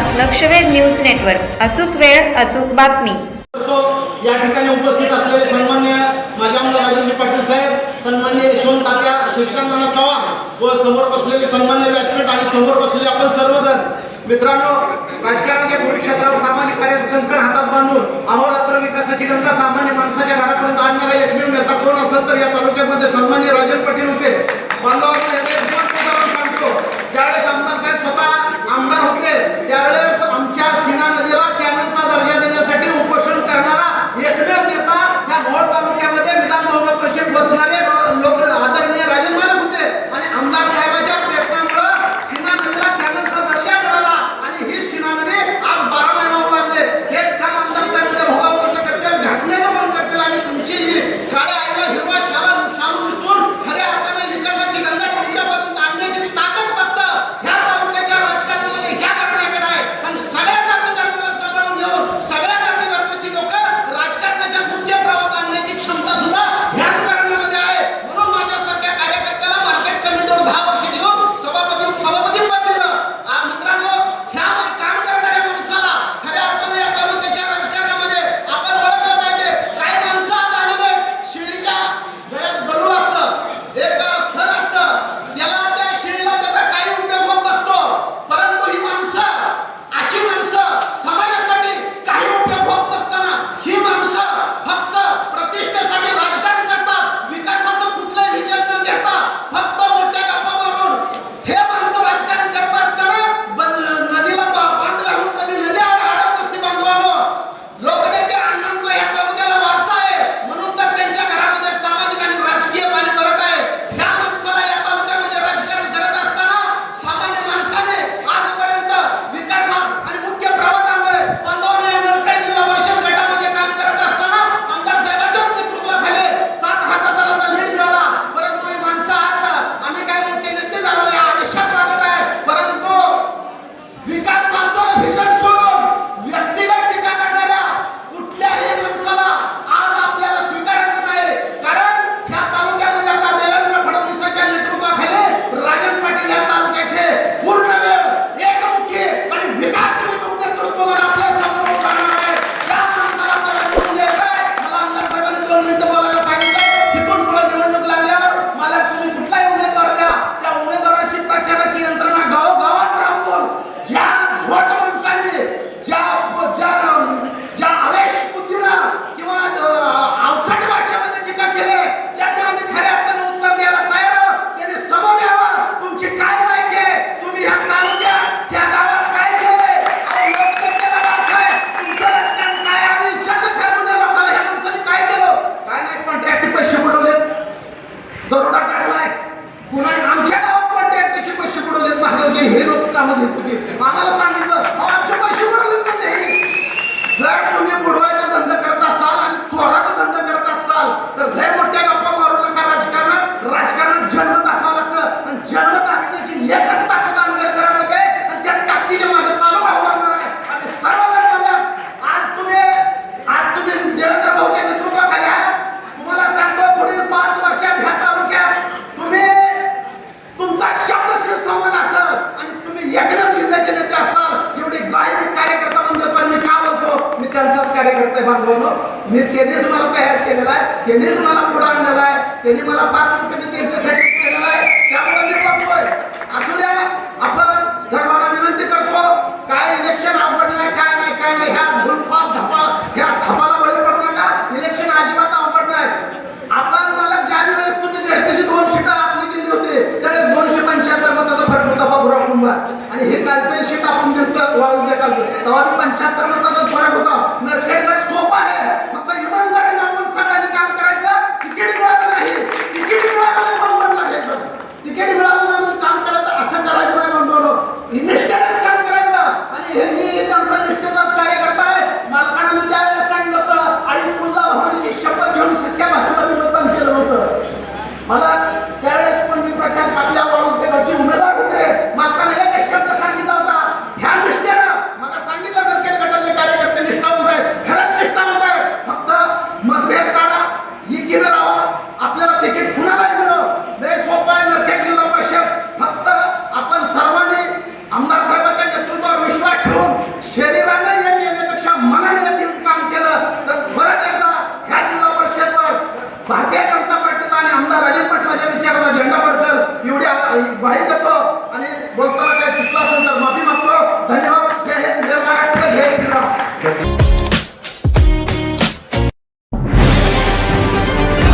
पाहतात लक्षवेध news network. अचूक वेळ अचूक बातमी. या ठिकाणी उपस्थित असलेले सन्मान्य माझे आमदार राजेंद्र पाटील साहेब सन्मान्य यशवंत तात्या शशिकांत चव्हाण व समोर बसलेले सन्मान्य व्यासपीठ आणि समोर बसलेले आपण सर्वजण. मित्रांनो राजकारणाच्या कुरुक्षेत्रावर सामाजिक कार्याचं कंकर हातात बांधून अहोरात्र विकासाची गंगा सामान्य माणसाच्या घरापर्यंत आणणारा एकमेव नेता कोण असेल तर या तालुक्यामध्ये सन्मान्य राजन पाटील होते. बांधवांना करतोय बांधवांनो मी त्यांनीच मला तयार केलेला आहे त्यानेच मला पुढे आणलेला आहे त्याने मला पाकन कधी त्याच्यासाठी E neste